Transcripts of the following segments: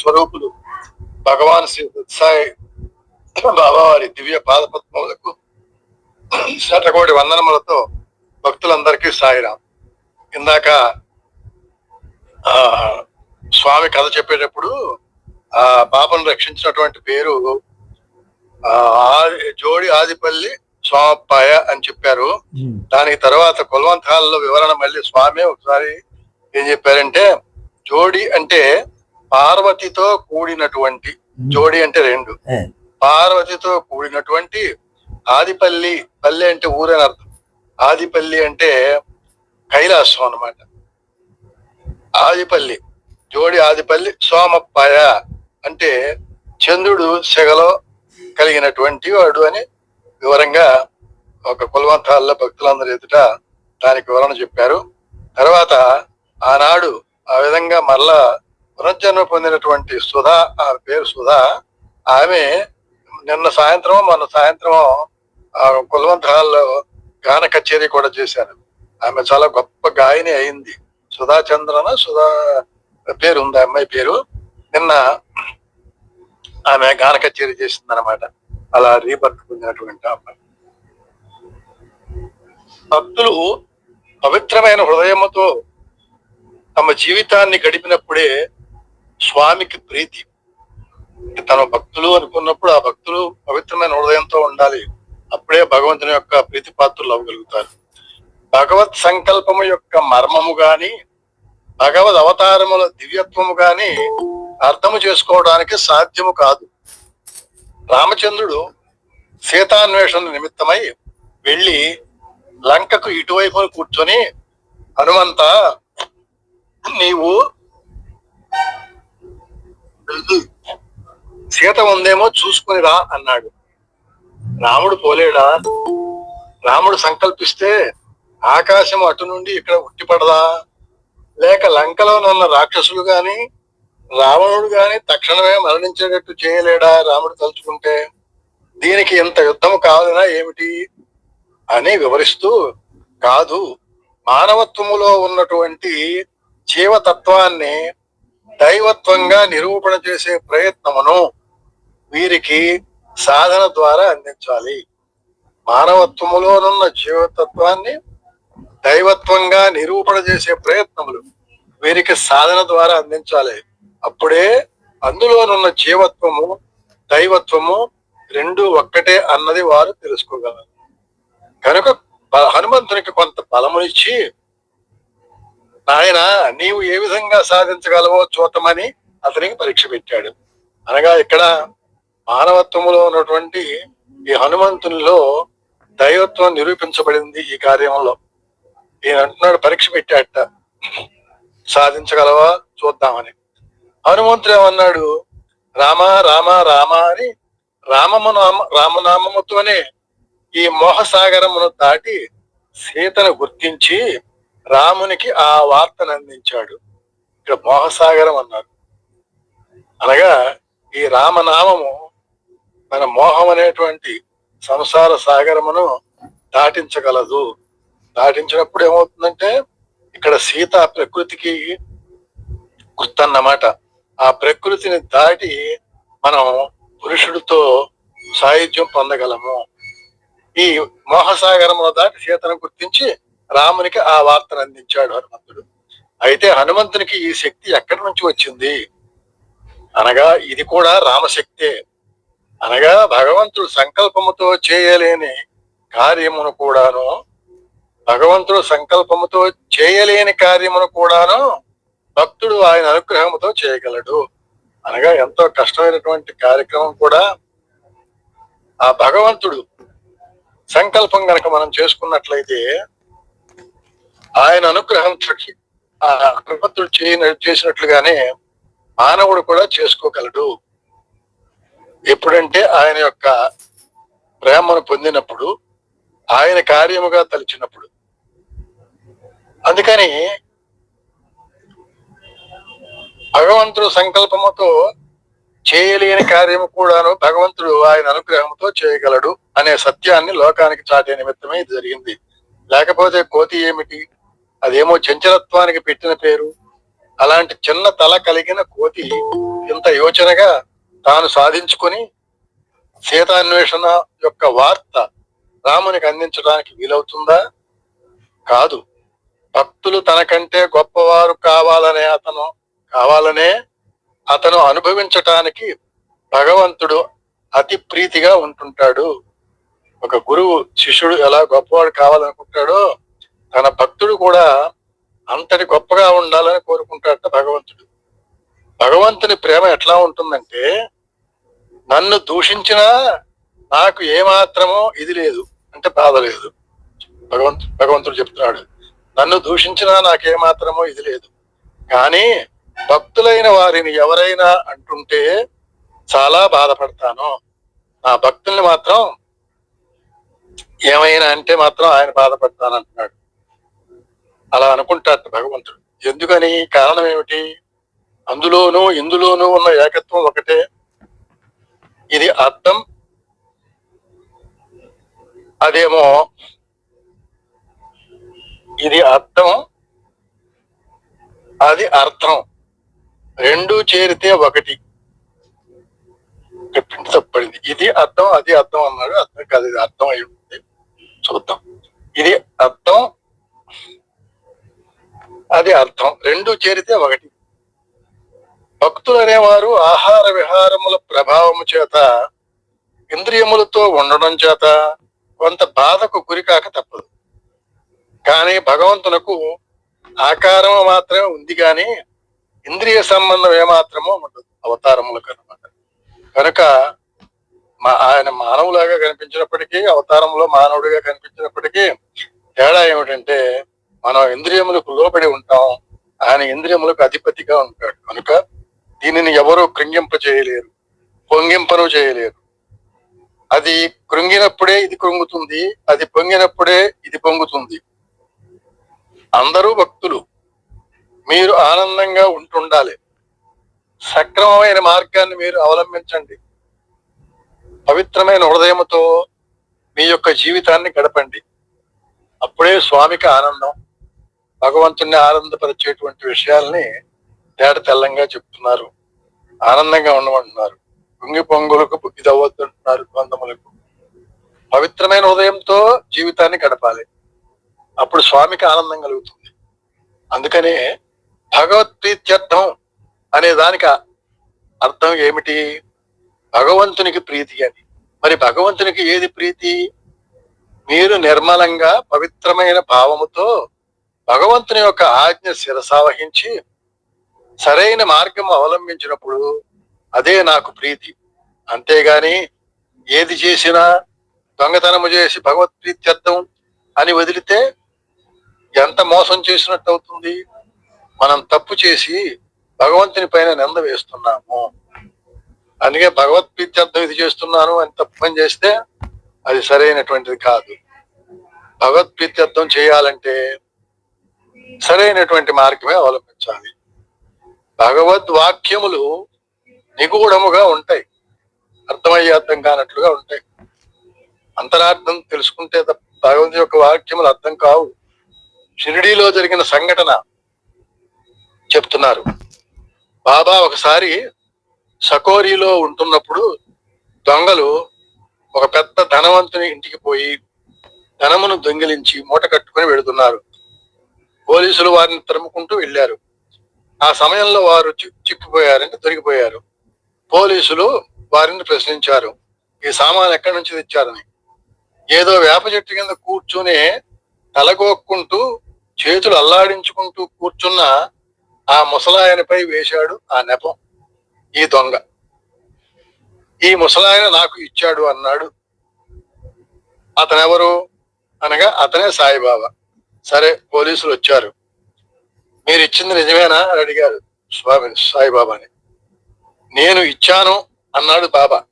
స్వరూపులు భగవాన్ శ్రీ సాయి బాబా వారి దివ్య పాదపద్మములకు శతకోటి వందనములతో భక్తులందరికీ సాయిరాం. ఇందాక ఆ స్వామి కథ చెప్పేటప్పుడు ఆ బాబాను రక్షించినటువంటి పేరు జోడి ఆదిపల్లి స్వామప్పాయ అని చెప్పారు. దానికి తర్వాత కులవంతాలలో వివరణ మళ్ళీ స్వామి ఒకసారి ఏం చెప్పారంటే జోడి అంటే పార్వతితో కూడినటువంటి జోడి అంటే రెండు. పార్వతితో కూడినటువంటి ఆదిపల్లి పల్లి అంటే ఊరని అర్థం. ఆదిపల్లి అంటే కైలాసం అన్నమాట. ఆదిపల్లి జోడి ఆదిపల్లి సోమప్పాయ అంటే చంద్రుడు సెగలో కలిగినటువంటి వాడు అని వివరంగా ఒక కులవంతాల్లో భక్తులందరి ఎదుట దానికి వివరణ చెప్పారు. తర్వాత ఆనాడు ఆ విధంగా మరలా పునర్జన్మ పొందినటువంటి సుధా ఆ పేరు సుధా. ఆమె నిన్న సాయంత్రం మొన్న సాయంత్రం ఆ కులవంతాల్లో గాన కచేరీ కూడా చేశారు. ఆమె చాలా గొప్ప గాయని అయింది. సుధా చంద్రన సుధా పేరు ఉంది ఆ అమ్మాయి పేరు. నిన్న ఆమె గాన కచేరీ చేసింది అనమాట అలా రీబర్త్ పొందినటువంటి అమ్మాయి. భక్తులు పవిత్రమైన హృదయముతో తమ జీవితాన్ని గడిపినప్పుడే స్వామికి ప్రీతి. తన భక్తులు అనుకున్నప్పుడు ఆ భక్తులు పవిత్రమైన హృదయంతో ఉండాలి. అప్పుడే భగవంతుని యొక్క ప్రీతి పాత్రలు అవ్వగలుగుతారు. భగవత్ సంకల్పము యొక్క మర్మము గాని భగవద్ అవతారముల దివ్యత్వము గాని అర్థము చేసుకోవడానికి సాధ్యము కాదు. రామచంద్రుడు సీతాన్వేషణ నిమిత్తమై వెళ్ళి లంకకు ఇటువైపు కూర్చొని హనుమంత నీవు సీత ఉందేమో చూసుకుని రా అన్నాడు. రాముడు పోలేడా? రాముడు సంకల్పిస్తే ఆకాశం అటు నుండి ఇక్కడ ఉట్టిపడదా? లేక లంకలోనున్న ఉన్న రాక్షసులు గాని రావణుడు గాని తక్షణమే మరణించేటట్టు చేయలేడా రాముడు తలుచుకుంటే? దీనికి ఇంత యుద్ధం కావాలనా ఏమిటి? అని వివరిస్తూ కాదు మానవత్వములో ఉన్నటువంటి జీవతత్వాన్ని దైవత్వంగా నిరూపణ చేసే ప్రయత్నమును వీరికి సాధన ద్వారా అందించాలి. మానవత్వములోనున్న జీవతత్వాన్ని దైవత్వంగా నిరూపణ చేసే ప్రయత్నములు వీరికి సాధన ద్వారా అందించాలి. అప్పుడే అందులోనున్న జీవత్వము దైవత్వము రెండు ఒక్కటే అన్నది వారు తెలుసుకోగలరు. కనుక హనుమంతునికి కొంత బలమునిచ్చి నాయన నీవు ఏ విధంగా సాధించగలవో చూద్దామని అతనికి పరీక్ష పెట్టాడు. అనగా ఇక్కడ మానవత్వంలో ఉన్నటువంటి ఈ హనుమంతునిలో దైవత్వం నిరూపించబడింది ఈ కార్యంలో. ఈయన అంటున్నాడు పరీక్ష పెట్టాట సాధించగలవా చూద్దామని. హనుమంతుడు ఏమన్నాడు రామ రామ రామ అని రామము నామ రామనామముతోనే ఈ మోహసాగరమును దాటి సీతను గుర్తించి రామునికి ఆ వార్తను అందించాడు. ఇక్కడ మోహసాగరం అన్నారు. అనగా ఈ రామనామము మన మోహం అనేటువంటి సంసార సాగరమును దాటించగలదు. దాటించినప్పుడు ఏమవుతుందంటే ఇక్కడ సీత ప్రకృతికి గుర్తన్నమాట. ఆ ప్రకృతిని దాటి మనం పురుషుడితో సాయుధ్యం పొందగలము. ఈ మోహసాగరమును దాటి సీతను గుర్తించి రామునికి ఆ వార్తను అందించాడు హనుమంతుడు. అయితే హనుమంతునికి ఈ శక్తి ఎక్కడి నుంచి వచ్చింది? అనగా ఇది కూడా రామశక్తే. అనగా భగవంతుడు సంకల్పముతో చేయలేని కార్యమును కూడాను భగవంతుడు సంకల్పముతో చేయలేని కార్యమును కూడాను భక్తుడు ఆయన అనుగ్రహముతో చేయగలడు. అనగా ఎంతో కష్టమైనటువంటి కార్యక్రమం కూడా ఆ భగవంతుడు సంకల్పం గనక మనం చేసుకున్నట్లయితే ఆయన అనుగ్రహం చుట్టి ఆ భగవంతుడు చేసినట్లుగానే మానవుడు కూడా చేసుకోగలడు. ఎప్పుడంటే ఆయన యొక్క ప్రేమను పొందినప్పుడు ఆయన కార్యముగా తలిచినప్పుడు. అందుకని భగవంతుడు సంకల్పముతో చేయలేని కార్యము కూడాను భగవంతుడు ఆయన అనుగ్రహంతో చేయగలడు అనే సత్యాన్ని లోకానికి చాటే నిమిత్తమే ఇది జరిగింది. లేకపోతే కోతి ఏమిటి? అదేమో చంచలత్వానికి పెట్టిన పేరు. అలాంటి చిన్న తల కలిగిన కోతి ఇంత యోచనగా తాను సాధించుకొని సీతాన్వేషణ యొక్క వార్త రామునికి అందించడానికి వీలవుతుందా? కాదు. భక్తులు తనకంటే గొప్పవారు కావాలనే అతను కావాలనే అతను అనుభవించటానికి భగవంతుడు అతి ప్రీతిగా ఉంటుంటాడు. ఒక గురువు శిష్యుడు ఎలా గొప్పవాడు కావాలనుకుంటాడో తన భక్తుడు కూడా అంతటి గొప్పగా ఉండాలని కోరుకుంటాడట భగవంతుడు. భగవంతుని ప్రేమ ఎట్లా ఉంటుందంటే నన్ను దూషించినా నాకు ఏమాత్రమో ఇది లేదు అంటే బాధ లేదు. భగవంతు భగవంతుడు చెప్తున్నాడు నన్ను దూషించినా నాకేమాత్రమో ఇది లేదు. కానీ భక్తులైన వారిని ఎవరైనా అంటుంటే చాలా బాధపడతాను. నా భక్తుల్ని మాత్రం ఏమైనా అంటే మాత్రం ఆయన బాధపడతాను అంటున్నాడు అలా అనుకుంటాడు భగవంతుడు. ఎందుకని? కారణం ఏమిటి? అందులోనూ ఇందులోనూ ఉన్న ఏకత్వం ఒకటే. ఇది అర్థం. అదేమో ఇది అర్థం. అది అర్థం. రెండు చేరితే ఒకటి. చెప్పింది తప్పడింది ఇది అర్థం అది అర్థం అన్నాడు. అర్థం కాదు ఇది అర్థం అయి ఉంటుంది. చూద్దాం. ఇది అర్థం అది అర్థం. రెండు చేరితే ఒకటి. భక్తులు అనేవారు ఆహార విహారముల ప్రభావము చేత ఇంద్రియములతో ఉండడం చేత కొంత బాధకు గురికాక తప్పదు. కానీ భగవంతునకు ఆకారం మాత్రమే ఉంది కానీ ఇంద్రియ సంబంధం ఏమాత్రమో ఉండదు. అవతారములకు అనమాట కనుక మా ఆయన మానవులాగా కనిపించినప్పటికీ అవతారంలో మానవుడిగా కనిపించినప్పటికీ తేడా ఏమిటంటే మనం ఇంద్రియములకు లోబడి ఉంటాం. ఆయన ఇంద్రియములకు అధిపతిగా ఉంటాడు. కనుక దీనిని ఎవరు కృంగింప చేయలేరు. పొంగింపను చేయలేరు. అది కృంగినప్పుడే ఇది కృంగుతుంది అది పొంగినప్పుడే ఇది పొంగుతుంది. అందరూ భక్తులు. మీరు ఆనందంగా ఉంటుండాలి. సక్రమమైన మార్గాన్ని మీరు అవలంబించండి. పవిత్రమైన హృదయంతో మీ యొక్క జీవితాన్ని గడపండి. అప్పుడే స్వామికి ఆనందం. భగవంతుణ్ణి ఆనందపరిచేటువంటి విషయాల్ని తేట తెల్లంగా చెప్తున్నారు. ఆనందంగా ఉండమంటున్నారు. పొంగి పొంగులకు ఇది అవ్వద్దంటున్నారు పవిత్రమైన ఉదయంతో జీవితాన్ని గడపాలి. అప్పుడు స్వామికి ఆనందం కలుగుతుంది. అందుకనే భగవత్ప్రీత్యర్థం అనే దానికి అర్థం ఏమిటి? భగవంతునికి ప్రీతి అని. మరి భగవంతునికి ఏది ప్రీతి? మీరు నిర్మలంగా పవిత్రమైన భావముతో భగవంతుని యొక్క ఆజ్ఞ శిరసావహించి సరైన మార్గం అవలంబించినప్పుడు అదే నాకు ప్రీతి. అంతేగాని ఏది చేసినా దొంగతనము చేసి భగవత్ ప్రీత్యర్థం అని వదిలితే ఎంత మోసం చేసినట్టు అవుతుంది? మనం తప్పు చేసి భగవంతుని పైన నింద వేస్తున్నాము. అందుకే భగవత్ ప్రీత్యర్థం ఇది చేస్తున్నాను అని తప్పు పని చేస్తే అది సరైనటువంటిది కాదు. భగవత్ ప్రీత్యర్థం చేయాలంటే సరైనటువంటి మార్గమే అవలంబించాలి. భగవద్ వాక్యములు నిగూఢముగా ఉంటాయి. అర్థమయ్యే అర్థం కానట్లుగా ఉంటాయి. అంతరార్థం తెలుసుకుంటే తప్ప భగవంతు యొక్క వాక్యములు అర్థం కావు. షిరిడీలో జరిగిన సంఘటన చెప్తున్నారు. బాబా ఒకసారి సకోరీలో ఉంటున్నప్పుడు దొంగలు ఒక పెద్ద ధనవంతుని ఇంటికి పోయి ధనమును దొంగిలించి మూట కట్టుకుని వెళుతున్నారు. పోలీసులు వారిని తరుముకుంటూ వెళ్ళారు. ఆ సమయంలో వారు చి- చిక్కిపోయారంటే దొరికిపోయారు పోలీసులు వారిని ప్రశ్నించారు. ఈ సామాన్ ఎక్కడి నుంచి తెచ్చారని. ఏదో వేప చెట్టు కింద కూర్చుని తలగొక్కుంటూ చేతులు అల్లాడించుకుంటూ కూర్చున్న ఆ ముసలాయనపై వేశాడు ఆ నెపం ఈ దొంగ. ఈ ముసలాయన నాకు ఇచ్చాడు అన్నాడు. అతనెవరు? అనగా అతనే సాయిబాబా. సరే పోలీసులు వచ్చారు మీరు ఇచ్చింది నిజమేనా? అని అడిగారు స్వామిని సాయిబాబాని. నేను ఇచ్చాను అన్నాడు బాబా.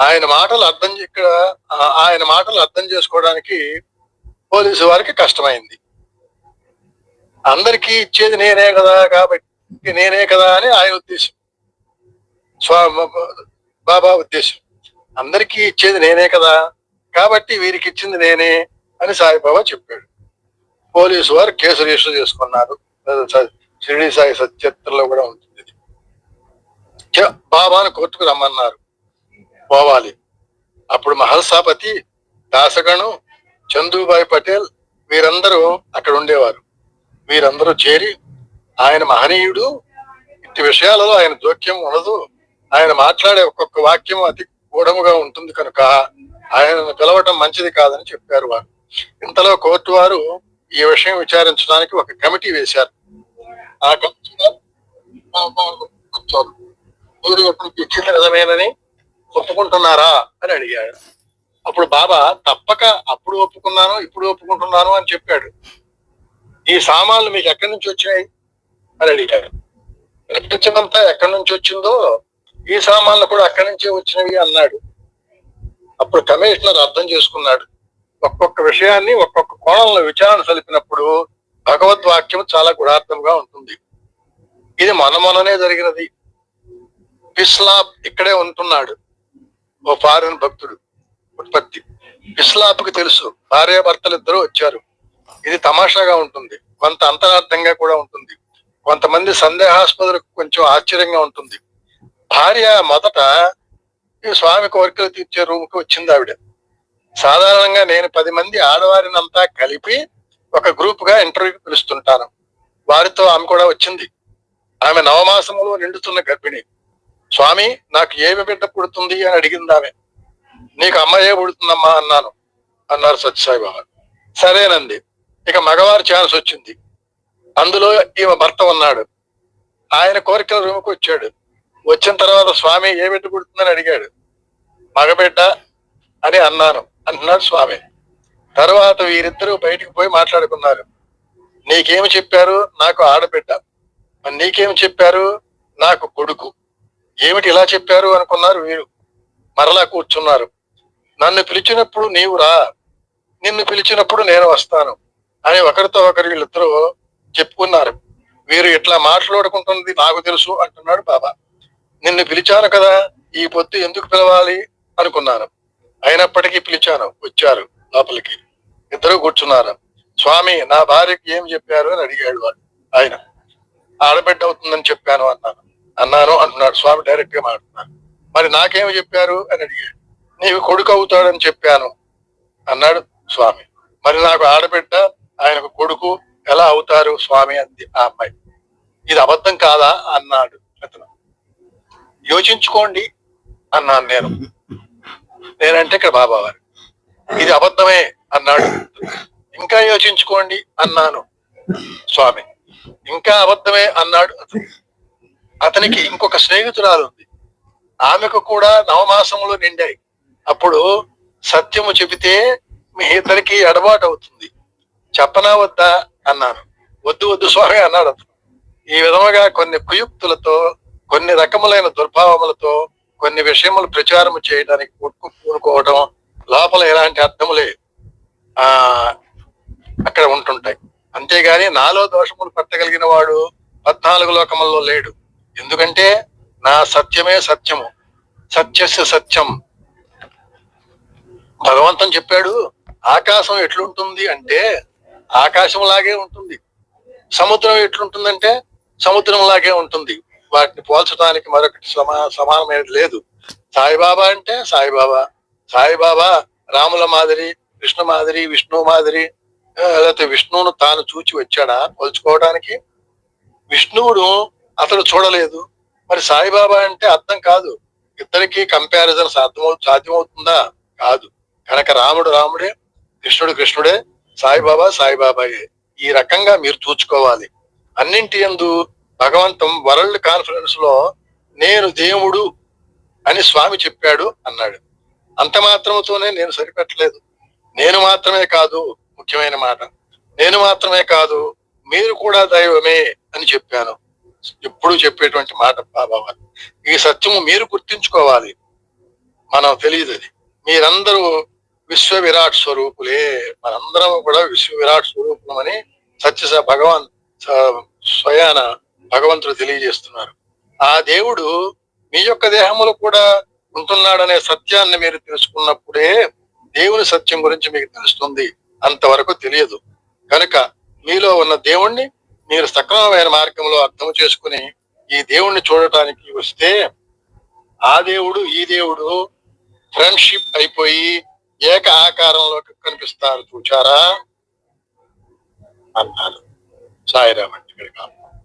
ఆయన మాటలు అర్థం ఇక్కడ ఆయన మాటలు అర్థం చేసుకోవడానికి పోలీసు వారికి కష్టమైంది. అందరికీ ఇచ్చేది నేనే కదా కాబట్టి నేనే కదా అని ఆయన ఉద్దేశం. స్వామి బాబా ఉద్దేశం. అందరికీ ఇచ్చేది నేనే కదా కాబట్టి వీరికి ఇచ్చింది నేనే అని సాయిబాబా చెప్పాడు. పోలీసు వారు కేసు రిజిస్టర్ చేసుకున్నారు. షిరిడి సాయి సత్యత్రలో కూడా ఉంటుంది. బాబాను కోర్టుకు రమ్మన్నారు. పోవాలి. అప్పుడు మహల్సాపతి దాసగణం చందుబాయ్ పటేల్ వీరందరూ అక్కడ ఉండేవారు. వీరందరూ చేరి ఆయన మహనీయుడు ఇట్టి విషయాలలో ఆయన జోక్యం ఉండదు. ఆయన మాట్లాడే ఒక్కొక్క వాక్యం అతి గూఢముగా ఉంటుంది కనుక ఆయనను పిలవటం మంచిది కాదని చెప్పారు వారు. ఇంతలో కోర్టు వారు ఈ విషయం విచారించడానికి ఒక కమిటీ వేశారు. ఆ కమిటీ మీరు ఇప్పుడు నిజమేనని ఒప్పుకుంటున్నారా అని అడిగాడు. అప్పుడు బాబా తప్పక అప్పుడు ఒప్పుకున్నాను ఇప్పుడు ఒప్పుకుంటున్నాను అని చెప్పాడు. ఈ సామాన్లు మీకు ఎక్కడి నుంచి వచ్చినాయి? అని అడిగాడు. ప్రపంచమంతా ఎక్కడి నుంచి వచ్చిందో ఈ సామాన్లు కూడా అక్కడి నుంచే వచ్చినవి అన్నాడు. అప్పుడు కమిషనర్ అర్థం చేసుకున్నాడు. ఒక్కొక్క విషయాన్ని ఒక్కొక్క కోణంలో విచారణ సలిపినప్పుడు భగవద్వాక్యం చాలా గుణార్థంగా ఉంటుంది. ఇది మన జరిగినది. పిస్లాబ్ ఇక్కడే ఉంటున్నాడు. ఓ ఫారిన్ భక్తుడు ఉత్పత్తి. ఇస్లాంకి తెలుసు భార్యాభర్తలు ఇద్దరు వచ్చారు. ఇది తమాషాగా ఉంటుంది కొంత అంతరార్థంగా కూడా ఉంటుంది. కొంతమంది సందేహాస్పదులకు కొంచెం ఆశ్చర్యంగా ఉంటుంది. భార్య మొదట ఈ స్వామి కోరికలు తీర్చే రూమ్కి వచ్చింది ఆవిడ. సాధారణంగా నేను పది మంది ఆడవారినంతా కలిపి ఒక గ్రూప్గా ఇంటర్వ్యూకి పిలుస్తుంటాను. వారితో ఆమె కూడా వచ్చింది. ఆమె నవమాసములో నిండుతున్న గర్భిణి. స్వామి నాకు ఏమి బిడ్డ పుడుతుంది? అని అడిగింది ఆమె. నీకు అమ్మాయే పుడుతుందమ్మా అన్నాను. అన్నారు సత్యసాయిబాబా బాబా. సరేనండి. ఇక మగవారి ఛాన్స్ వచ్చింది. అందులో ఈమె భర్త ఉన్నాడు. ఆయన కోరికల రూమ్కి వచ్చాడు. వచ్చిన తర్వాత స్వామి ఏ బిడ్డ పుడుతుందని అడిగాడు. మగబిడ్డ అని అన్నాను. అన్నాడు స్వామి. తర్వాత వీరిద్దరూ బయటికి పోయి మాట్లాడుకున్నారు. నీకేమి చెప్పారు? నాకు ఆడబిడ్డ. నీకేమి చెప్పారు? నాకు కొడుకు. ఏమిటి ఇలా చెప్పారు అనుకున్నారు వీరు. మరలా కూర్చున్నారు. నన్ను పిలిచినప్పుడు నీవు రా. నిన్ను పిలిచినప్పుడు నేను వస్తాను అని ఒకరితో ఒకరు వీళ్ళిద్దరూ చెప్పుకున్నారు. వీరు ఇట్లా మాట్లాడుకుంటున్నది నాకు తెలుసు అంటున్నాడు బాబా. నిన్ను పిలిచాను కదా ఈ పొద్దు ఎందుకు పిలవాలి అనుకున్నాను. అయినప్పటికీ పిలిచాను వచ్చారు లోపలికి. ఇద్దరు కూర్చున్నారు. స్వామి నా భార్యకి ఏం చెప్పారు? అని అడిగాడు వాడు. ఆయన ఆడబిడ్డ అవుతుందని చెప్పాను అన్నాను. అన్నాను అంటున్నాడు. స్వామి డైరెక్ట్గా మాట్లాడుతున్నాను మరి నాకేమి చెప్పారు? అని అడిగాడు. నీవు కొడుకు అవుతాడని చెప్పాను అన్నాడు స్వామి. మరి నాకు ఆడబిడ్డ ఆయనకు కొడుకు ఎలా అవుతారు స్వామి? అంది ఆ అమ్మాయి. ఇది అబద్ధం కాదా? అన్నాడు అతను. యోచించుకోండి అన్నాను నేను. నేనంటే ఇక్కడ బాబా వారు ఇది అబద్ధమే అన్నాడు. ఇంకా యోచించుకోండి అన్నాను. స్వామి ఇంకా అబద్ధమే అన్నాడు అతనికి ఇంకొక స్నేహితురాలు ఉంది. ఆమెకు కూడా నవమాసములు నిండాయి. అప్పుడు సత్యము చెబితే మీ ఇద్దరికి అడబాటు అవుతుంది చెప్పనా వద్దా అన్నాను. వద్దు వద్దు స్వామి అన్నాడు అతను. ఈ విధముగా కొన్ని కుయుక్తులతో కొన్ని రకములైన దుర్భావములతో కొన్ని విషయములు ప్రచారం చేయడానికి కొట్టుకు పూనుకోవడం లోపల ఎలాంటి అర్థములే ఆ అక్కడ ఉంటుంటాయి. అంతేగాని నాలో దోషములు పట్టగలిగిన వాడు పద్నాలుగు లోకముల్లో లేడు. ఎందుకంటే నా సత్యమే సత్యము. సత్యస్య సత్యం. భగవంతం చెప్పాడు ఆకాశం ఎట్లుంటుంది అంటే ఆకాశం లాగే ఉంటుంది. సముద్రం ఎట్లుంటుందంటే సముద్రం లాగే ఉంటుంది. వాటిని పోల్చడానికి మరొకటి సమా సమానమైనది లేదు. సాయిబాబా అంటే సాయిబాబా. సాయిబాబా రాముల మాదిరి కృష్ణ మాదిరి విష్ణు మాదిరి లేకపోతే విష్ణువును తాను చూచి వచ్చాడా పోల్చుకోవడానికి విష్ణువుడు అతడు చూడలేదు. మరి సాయిబాబా అంటే అర్థం కాదు. ఇద్దరికి కంపారిజన్ సాధ్యమవు సాధ్యమవుతుందా? కాదు. కనుక రాముడు రాముడే కృష్ణుడు కృష్ణుడే సాయిబాబా సాయిబాబాయే. ఈ రకంగా మీరు చూసుకోవాలి అన్నింటి ఎందు భగవంతం వరల్డ్ కాన్ఫరెన్స్లో నేను దేవుడు అని స్వామి చెప్పాడు అన్నాడు. అంత మాత్రముతోనే నేను సరిపెట్టలేదు. నేను మాత్రమే కాదు ముఖ్యమైన మాట. నేను మాత్రమే కాదు మీరు కూడా దైవమే అని చెప్పాను. ఎప్పుడు చెప్పేటువంటి మాట బాబా ఈ సత్యము మీరు గుర్తించుకోవాలి. మనం తెలియదు అది. మీరందరూ విశ్వ విరాట్ స్వరూపులే. మనందరం కూడా విశ్వ విరాట్ స్వరూపులమని సత్య భగవాన్ స్వయాన భగవంతుడు తెలియజేస్తున్నారు. ఆ దేవుడు మీ యొక్క దేహములో కూడా ఉంటున్నాడనే సత్యాన్ని మీరు తెలుసుకున్నప్పుడే దేవుని సత్యం గురించి మీకు తెలుస్తుంది. అంతవరకు తెలియదు. కనుక మీలో ఉన్న దేవుణ్ణి మీరు సక్రమమైన మార్గంలో అర్థం చేసుకుని ఈ దేవుణ్ణి చూడటానికి వస్తే ఆ దేవుడు ఈ దేవుడు ఫ్రెండ్షిప్ అయిపోయి ఏక ఆకారంలోకి కనిపిస్తారు. చూచారా? అన్నారు సాయిరామ్ అంటే